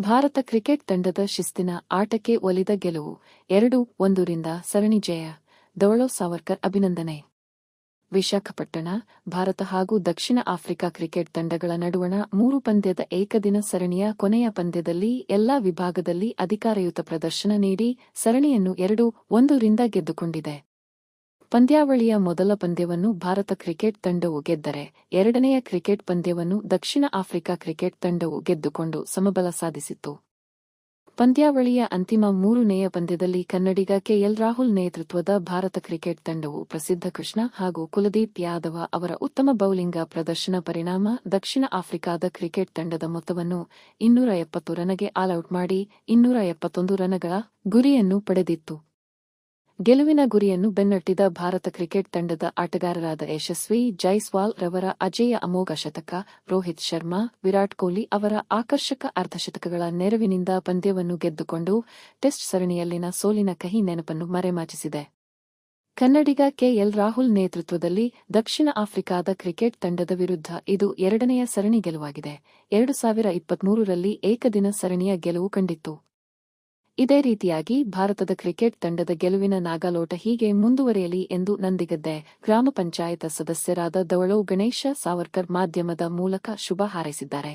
Bharat cricket ತಂಡದ ಶಿಸ್ತಿನ ಆಟಕ್ಕೆ ಒಲಿದ ಗೆಲುವು ಎರಡು ಒಂದರಿಂದ ಸರಣಿ ಜಯ. ಧವಳೋ ಸಾವರ್ಕರ್ ಅಭಿನಂದನೆ. ವಿಶಾಖಪಟ್ಟಣ, ಭಾರತ ಹಾಗೂ ದಕ್ಷಿಣ ಆಫ್ರಿಕಾ ಕ್ರಿಕೆಟ್ ತಂಡಗಳ ನಡುವಣ ಮೂರು ಪಂದ್ಯದ ಏಕದಿನ ಸರಣಿಯ ಕೊನೆಯ ಪಂದ್ಯದಲ್ಲಿ ಎಲ್ಲಾ ವಿಭಾಗದಲ್ಲಿ ಅಧಿಕಾರಯುತ ಪ್ರದರ್ಶನ ನೀಡಿ ಸರಣಿಯನ್ನು ಎರಡು ಒಂದರಿಂದ ಗೆದ್ದುಕೊಂಡಿದೆ. ಪಂದ್ಯಾವಳಿಯ ಮೊದಲ ಪಂದ್ಯವನ್ನು ಭಾರತ ಕ್ರಿಕೆಟ್ ತಂಡವು ಗೆದ್ದರೆ, ಎರಡನೆಯ ಕ್ರಿಕೆಟ್ ಪಂದ್ಯವನ್ನು ದಕ್ಷಿಣ ಆಫ್ರಿಕಾ ಕ್ರಿಕೆಟ್ ತಂಡವು ಗೆದ್ದುಕೊಂಡು ಸಮಬಲ ಸಾಧಿಸಿತು ಪಂದ್ಯಾವಳಿಯ ಅಂತಿಮ ಮೂರನೆಯ ಪಂದ್ಯದಲ್ಲಿ ಕನ್ನಡಿಗ ಕೆಎಲ್ ರಾಹುಲ್ ನೇತೃತ್ವದ ಭಾರತ ಕ್ರಿಕೆಟ್ ತಂಡವು ಪ್ರಸಿದ್ಧ ಕೃಷ್ಣ ಹಾಗೂ ಕುಲದೀಪ್ ಯಾದವ ಅವರ ಉತ್ತಮ ಬೌಲಿಂಗ ಪ್ರದರ್ಶನ ಪರಿಣಾಮ ದಕ್ಷಿಣ ಆಫ್ರಿಕಾದ ಕ್ರಿಕೆಟ್ ತಂಡದ ಮೊತ್ತವನ್ನು ಇನ್ನೂರ ಎಪ್ಪತ್ತು ರನ್ಗೆ ಆಲ್ಔಟ್ ಮಾಡಿ ಇನ್ನೂರ ಎಪ್ಪತ್ತೊಂದು ರನ್ಗಳ ಗುರಿಯನ್ನು ಪಡೆದಿತ್ತು. ಗೆಲುವಿನ ಗುರಿಯನ್ನು ಬೆನ್ನಟ್ಟಿದ ಭಾರತ ಕ್ರಿಕೆಟ್ ತಂಡದ ಆಟಗಾರರಾದ ಯಶಸ್ವಿ ಜೈಸ್ವಾಲ್ ರವರ ಅಜೇಯ ಅಮೋಘ ಶತಕ, ರೋಹಿತ್ ಶರ್ಮಾ, ವಿರಾಟ್ ಕೊಹ್ಲಿ ಅವರ ಆಕರ್ಷಕ ಅರ್ಧಶತಕಗಳ ನೆರವಿನಿಂದ ಪಂದ್ಯವನ್ನು ಗೆದ್ದುಕೊಂಡು ಟೆಸ್ಟ್ ಸರಣಿಯಲ್ಲಿನ ಸೋಲಿನ ಕಹಿ ನೆನಪನ್ನು ಮರೆಮಾಚಿಸಿದೆ. ಕನ್ನಡಿಗ ಕೆಎಲ್ ರಾಹುಲ್ ನೇತೃತ್ವದಲ್ಲಿ ದಕ್ಷಿಣ ಆಫ್ರಿಕಾದ ಕ್ರಿಕೆಟ್ ತಂಡದ ವಿರುದ್ಧ ಇದು ಎರಡನೆಯ ಸರಣಿ ಗೆಲುವಾಗಿದೆ. ಎರಡು ಸಾವಿರ ಇಪ್ಪತ್ಮೂರರಲ್ಲಿ ಏಕದಿನ ಸರಣಿಯ ಗೆಲುವು ಕಂಡಿತ್ತು. ಇದೇ ರೀತಿಯಾಗಿ ಭಾರತದ ಕ್ರಿಕೆಟ್ ತಂಡದ ಗೆಲುವಿನ ನಾಗಾಲೋಟ ಹೀಗೆ ಮುಂದುವರಿಯಲಿ ಎಂದು ನಂದಿಗದ್ದೆ ಗ್ರಾಮ ಪಂಚಾಯತ ಸದಸ್ಯರಾದ ದವಳೋ ಗಣೇಶ ಸಾವರ್ಕರ್ ಮಾಧ್ಯಮದ ಮೂಲಕ ಶುಭ ಹಾರೈಸಿದ್ದಾರೆ.